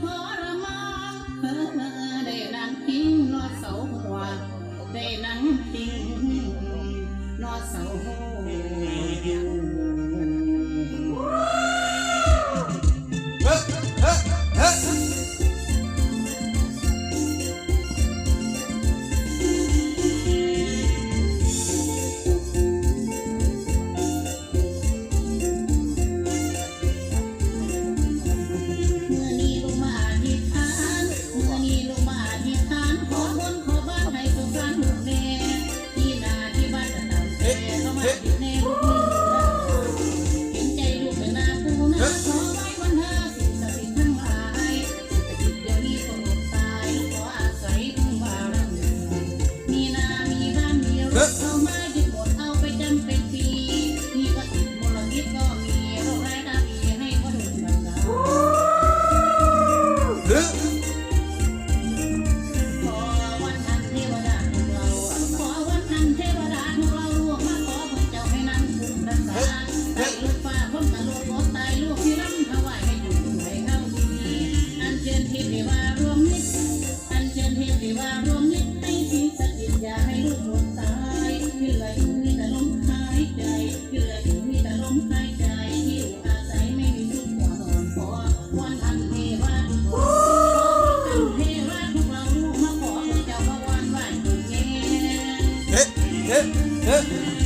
ทรมานได้นังทิ้งนอเสาหัวได้นังทิ้งนอเสา 哎？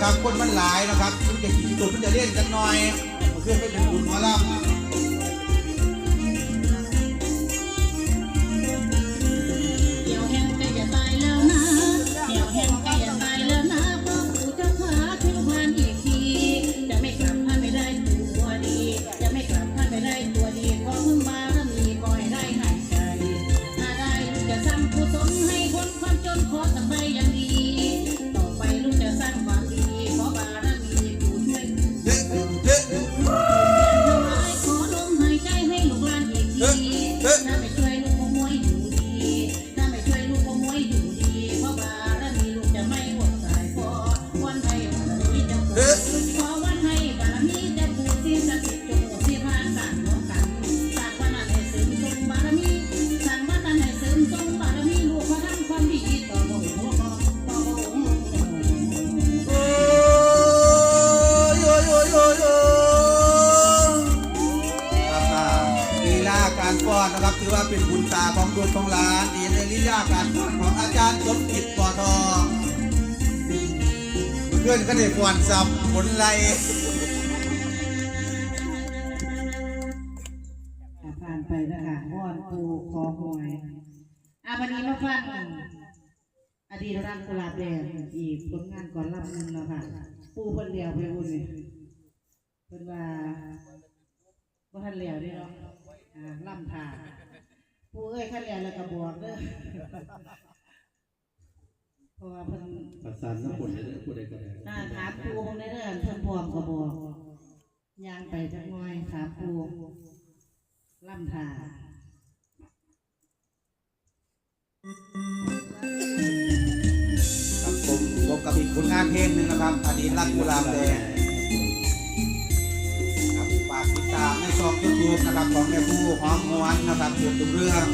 นะครับคนมันหลายนะครับมันจะขี่จุดมันจะเล่นกันหน่อยมันขึ้นไปเป็นกลุ่มหมอลำ ได้ควอนสับผลไรผ่านไปนะะวอนปูคอหอยอาวันนี้มาฟังอดีตรังกุลาบแดงอีกผลงานก่อนรับนึนแล้วค่ะ ปูคนเดียวไปอุ่นเลยเป็นว่าบ่ทันเหลียวเด้เนาะล่ำผ่าปูเอ้ยขันเหลียวแล้วก็บวกเด้อ เพราะว่าเพิ่นประสานน้ำฝนได้ผู้ใดก็ได้อ่าถามปูคงได้รื่องเพิ่นพร้อมก็บอกย่างไปจักหน่อยถามปูล่ำถาครับผมพบกับอีกผลงานเพลงหนึ่งนะครับ อันนี้รักกุหลาบแดงครับฝากติดตามในช่องยูทูบนะครับของแม่ผู้หอมหวนนะครับเกี่ยวกับเรื่อง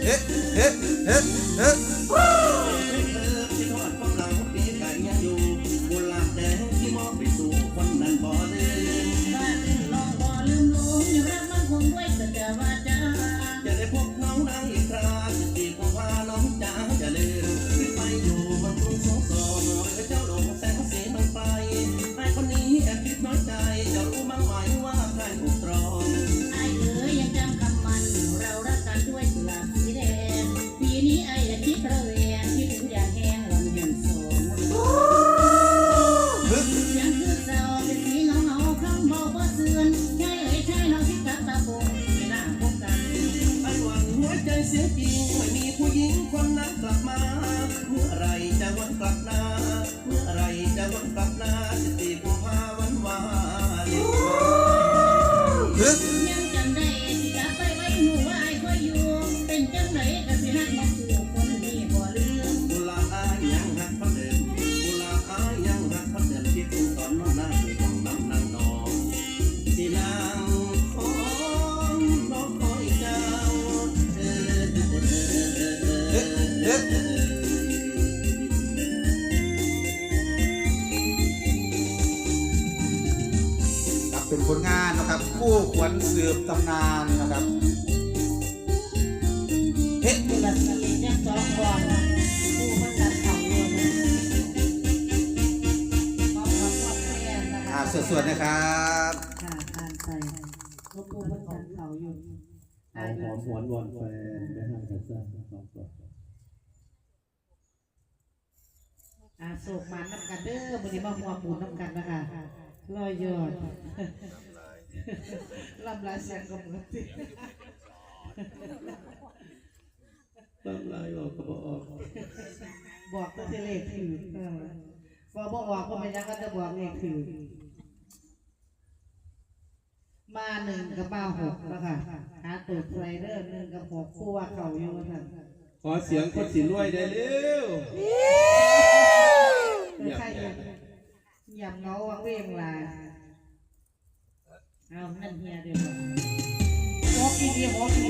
He he he he. วนกลับมา เมื่อไรจะวนกลับนา เมื่อไรจะวนกลับนาสิบกุมภาวันวาเลนู่ขวัญสืบตำนานนะครับเฮ้ตุลาสีเนี่ยสอมกองคู่มันกันเขาอ่าสวดๆนะครับค่ะการไปก็คู่มันกันเขาอยู่เอาหอมหวนวอนแฟนไปห้างกันซะสองตัวอาโศกมันน้ำกันเด้อวันนี้มาหัวปูนน้ำกันนะคะลอยยอด ลำลายเสียงก็เหมือนที่ลำลายออกก็บอกอกบอกก็เทเลขถือพอบอกว่าก็ไม่ยังก็จะบอกเลขถือมาหนึ่งกับมาหกแล้วค่ะหาตูดไรเดอร์หนึ่งกับหกคู่ว่าเขาอยู่ท่านขอเสียงคนสีรวยได้เร็วใครยำเงาวังเวียงลา นั่นเฮียเดียวหกอีกทีหกอีก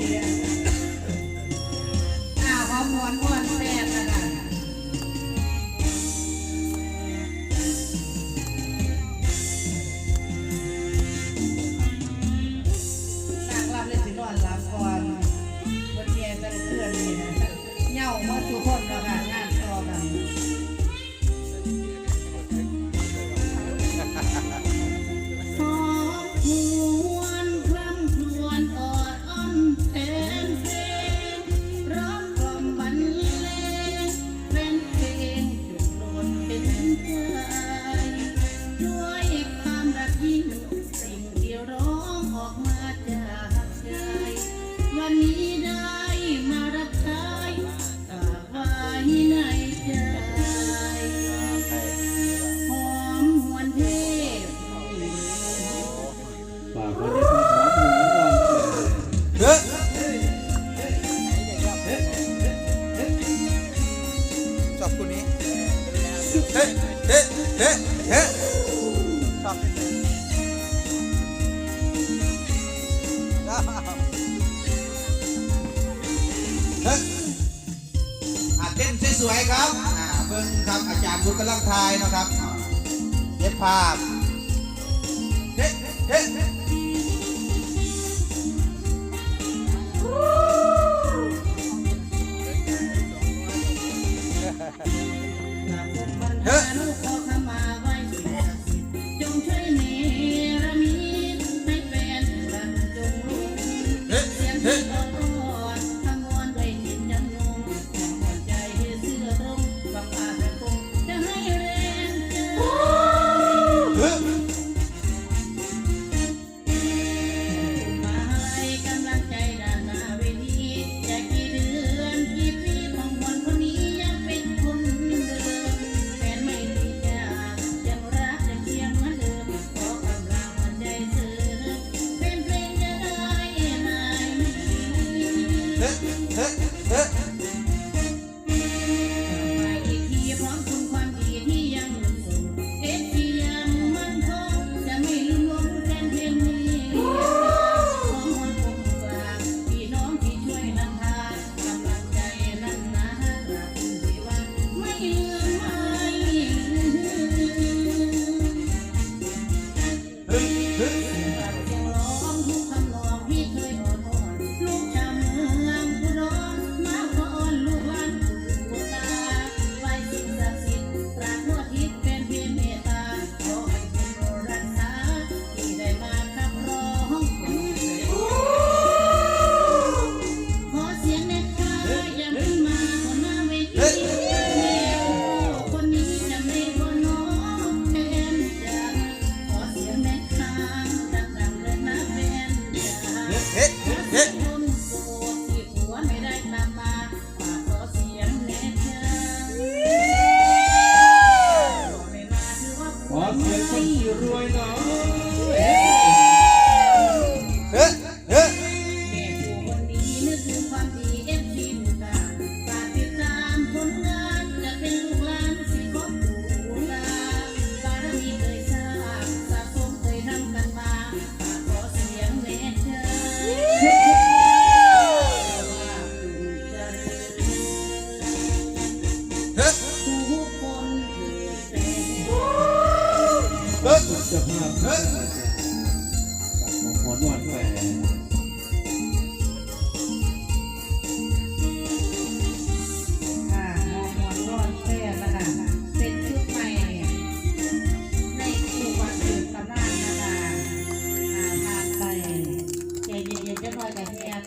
วดด้วย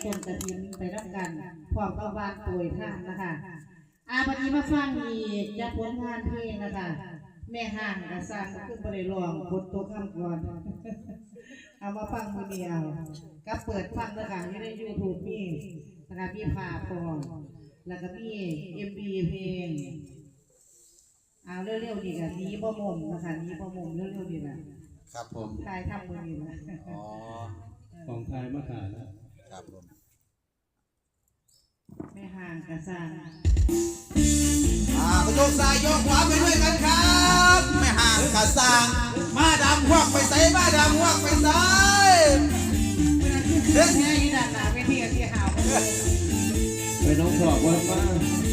ต้นกระถินไปรับกันพอมกวางป่วยท่านนะคะอาบันนี้มาฟังอีกจะผท่านเพลงนะคะ แม่ห่างกระซ่าก็ขึ้นไปเลยลองบทตัวข้ามก่อน เอามาฟังคนเดียวก็เปิดฟังด้วยค่ะอยู่ในยูทูบนี่นะคะพี่พาพองแล้วก็พี่เอ็มบีเพลงเอาเร็วๆดีกันนี้บ่มมนะคะนี้บ่มมเร็วๆดีนะครับผมทายทำคนดีนะอ๋อของทายมาขาดนะครับผมไม่ห่างกระซ่าอ่าไปโยกซ้ายโยกขวาไปด้วยกันครับางกะสาง มาดำพวกไปใส่มาดำพวกไปใส่เด็กองนี้ยินดีนะเวทีที่หาวไปน้องขอว่ามา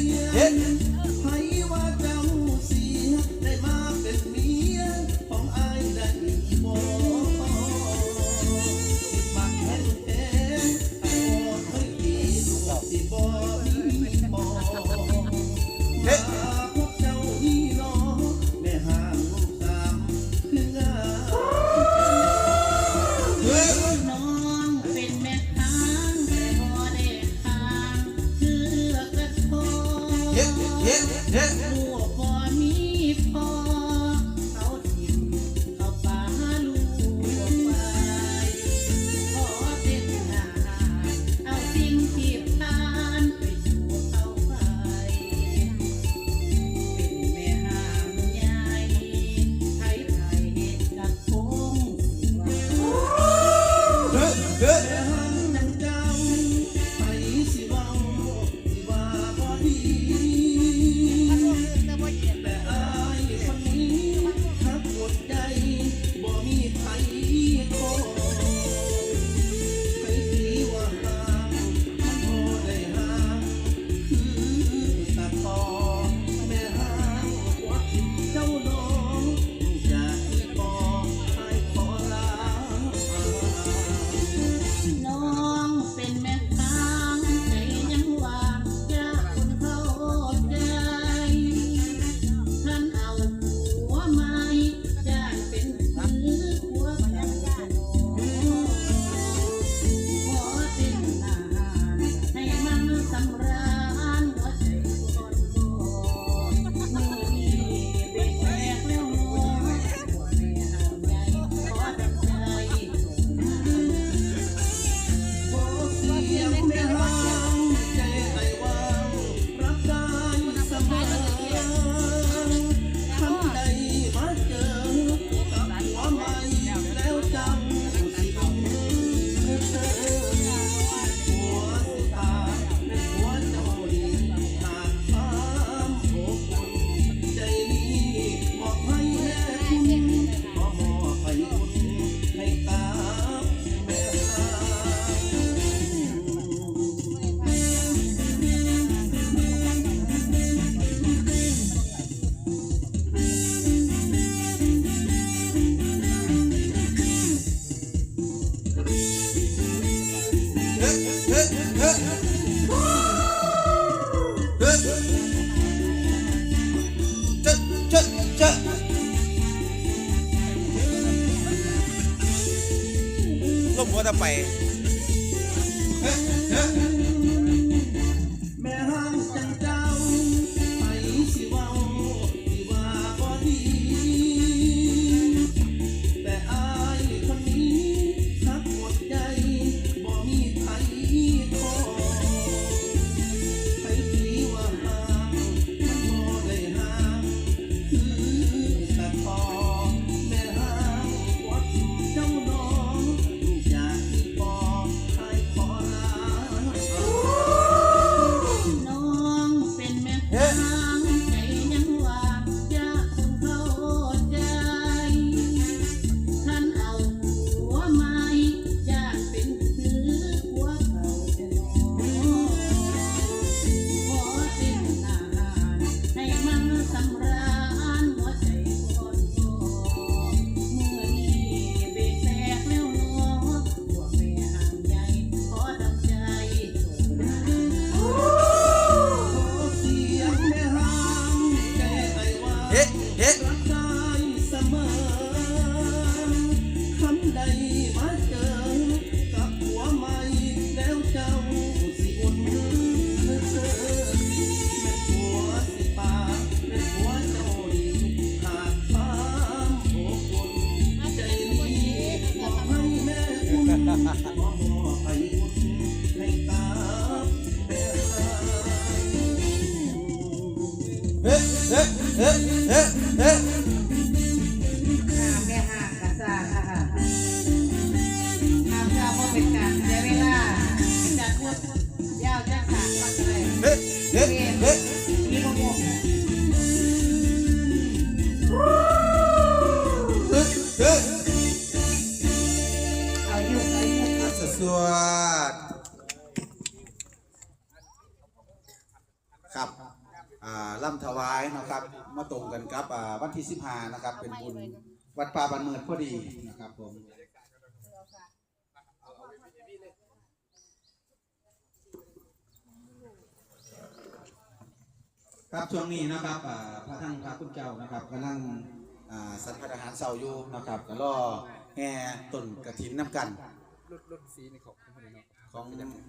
yeah, yeah. ครับล่ำถวายนะครับมาตรงกันครับวันที่สิบห้านะครับ เป็นบุญวัดป่าบันเมิดพอดีนะครับผมครับช่วงนี้นะครับพระท่านพระคุณเจ้านะครับกำลังสันพัดอาหารเสาอยู่นะครับก็รอแห่ต้นกระถินน้ำกันรุ่นรุ่นสีในของคุณเนาะ ของ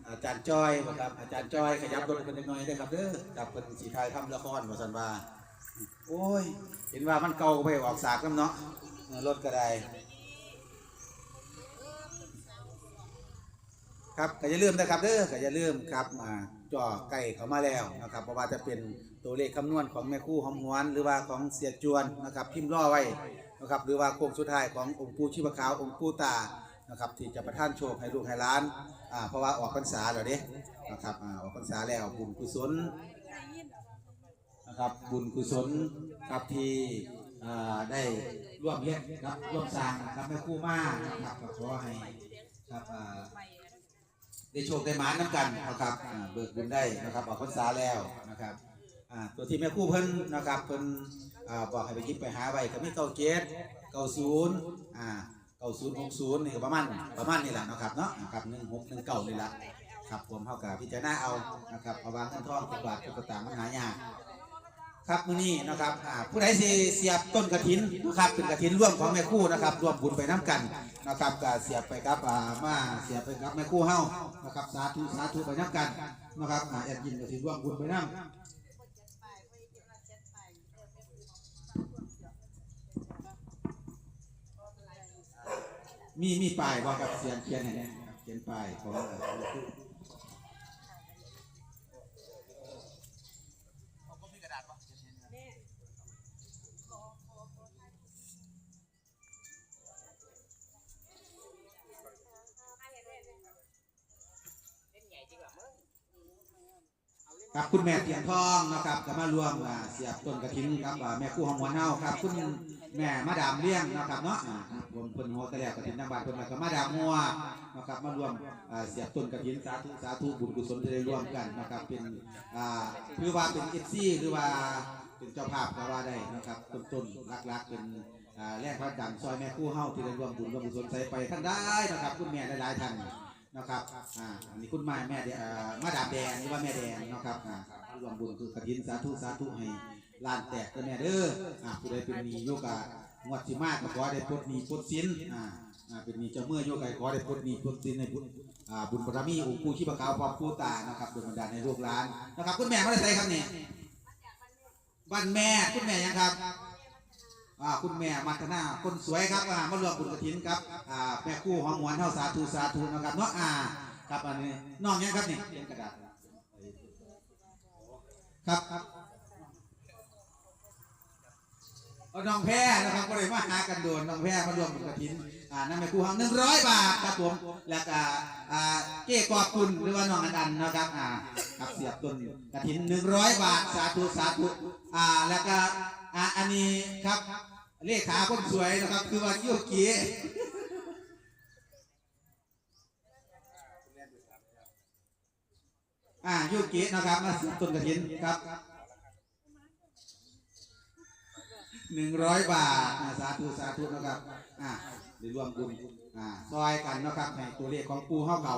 อาจารย์จ้อยครับอาจารย์จ้อยขยับรถเป็นหน่อยได้ครับเด้อกับเป็นสีไทยทำละครว่าสันว่าโอ้ย เห็นว่ามันเก่าไปออกสากน้ำเนาะรถก็ได้ครับก็อย่าลืมนะครับเด้อก็อย่าลืมครับมาจ่อไก่เขามาแล้วนะครับเพราะว่าจะเป็นตัวเลขคำนวณของแม่คู่หอมหวน หรือว่าของเสียจวนนะครับ พิมพ์รอไว้นะครับหรือว่าโค้งสุดท้ายขององค์ปู่ชีพขาวองค์ปู่ตา นะครับที่จะประทานโชคให้ลูกให้หล้านอ่าเพราะว่าออกพรรษาแล้วเด้นะครับอ่าออกพรรษาแล้วบุญกุศลนะครับบุญกุศลครับที่อ่าได้ร่วมเฮ็ดครับร่วมสร้างนะครับแม่ครู่มานะครับก็ขอให้ครับอ่าได้โชคได้หมานน้ำกันนะครับอ่าเบิกบุญได้นะครับออกพรรษาแล้วนะครับอ่าตัวที่แม่คู่เพิ่นนะครับเพิ่นอ่าบอกให้ไปหยิบไปหาไว้ก็มีเก้าเจ็ดเก้าศูนย์อ่า เก้าศูนย์หกศูนย์นี่ก็ประมาณประมาณนี่แหละนะครับเนาะนะครับหนึ่งหกหนึ่งเก้านี่แหละครับผมเท่ากับพิจารณาเอานะครับเพราะว่าเงินทองทุกบาททุกสตางมันหายากครับมื้อนี้นะครับผู้ใดเสียบต้นกระถินนะครับเป็นกระถินร่วมของแม่คู่นะครับร่วมบุญไปน้ำกันนะครับก็เสียบไปครับมาเสียบไปครับแม่คู่เฮานะครับสาธุสาธุไปน้ำกันนะครับอาแอดยินกระถินร่วมบุญไปน้ำ มีมีป้ายว่ากับเสียงเขียนให้นะครับเขียนป้ายของ ครับคุณแม่เตียนทองนะครับก็มารวมเสียบต้นกระถิ่นครับแม่คู่ของหัวเน่าครับ คุณแม่มาดามเลี้ยงนะครับเนาะรับผมเพิ่นโฮตะแล้วกระถินทางบ้านเพิ่นแล้วก็มาดามงัวนะครับมารวมเสียบต้นกระถิ่นสาธุสาธุบุญกุศลที่ได้ร่วมกันนะครับเป็นอ่าถือว่าเป็น FC หรือว่าเป็นเจ้าภาพก็ว่าได้นะครับต้นๆหลักๆเป็นแรงพระดังซอยแม่คู่เฮาที่ได้ร่วมบุญร่วมกุศลใส่ไปท่านได้นะครับคุณแม่หลายๆท่าน นะครับอ่าอันนี้คุณแม่แม่แดงอ่ามาดามแดงนี่ว่าแม่แดงนะครับอ่ารวมบุญคือกฐินสาธุสาธุให้ลานแตกกันแม่เด้ออ่าผู้ใดเป็นหนี้โยกะงวดสิมากก็ขอได้ปลดหนี้ปลดสินอ่าอ่าเป็นหนี้เจ้าเมื่อโยกะขอได้ปลดหนี้ปลดสินในบุญอ่าบุญบารมีองค์ปู่ชีพขาวพร้อมปู่ตานะครับโดยบันดาลในลูกหลานนะครับ คุณแม่มาได้ใส่ครับเนี่ยบ้านแม่คุณแม่ยังครับ คุณแม่มัทนาคนสวยครับมารวมบุญกฐินครับอ่าแม่คู่หอมหวนเท่าสาธุสาธุนะครับเนาะอ่าครับอันนี้น้องยังครับนี่เียนกระดาษครับครับน้องแพ้นะครับก็เลยมาหากันโดนน้องแพ้มารวมบุญกฐินอ่านั่นแม่คู่หอมหนึ่งร้อยบาทครับผมแล้วก็อ่าเก้กอบคุณหรือว่าน้องอันดันนะครับอ่าครับเสียบต้นกฐินหนึ่งร้อยบาทสาธุสาธุอ่าแล้วก็อ่าอันนี้ครับ เลขาคนสวยนะครับ คือว่าโยกีอ่าโยกีนะครับมาสียบต้นกระถินครับหนึ่งร้อยบาทอ่าสาธุสาธุนะครับอ่าได้รวมบุญอ่าซอยกันนะครับในตัวเลขของปูเฮาเก่า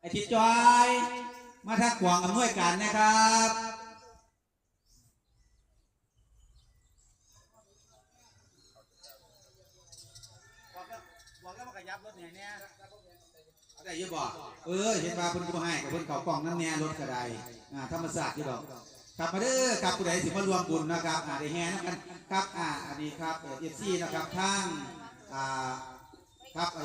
ไอทิดจอย มาทักขวางอำนวยการนะครับ บอกแล้วว่าขยับรถ เนี่ยเยอาได้ยังบอกเออเห็นว่าเพิ่นกูให้กับเพิ่นเก่ากล่องนั่นแน่รถกระไดอ่าธรรมศาสตร์ที่ดอกกลับมาเด้อกลับผู้ใดสิมารวมบุญนะครับอ่าได้แห่นะกันครับอ่าอันนี้ครับเอฟซีนะครับทางอ่าครับไอ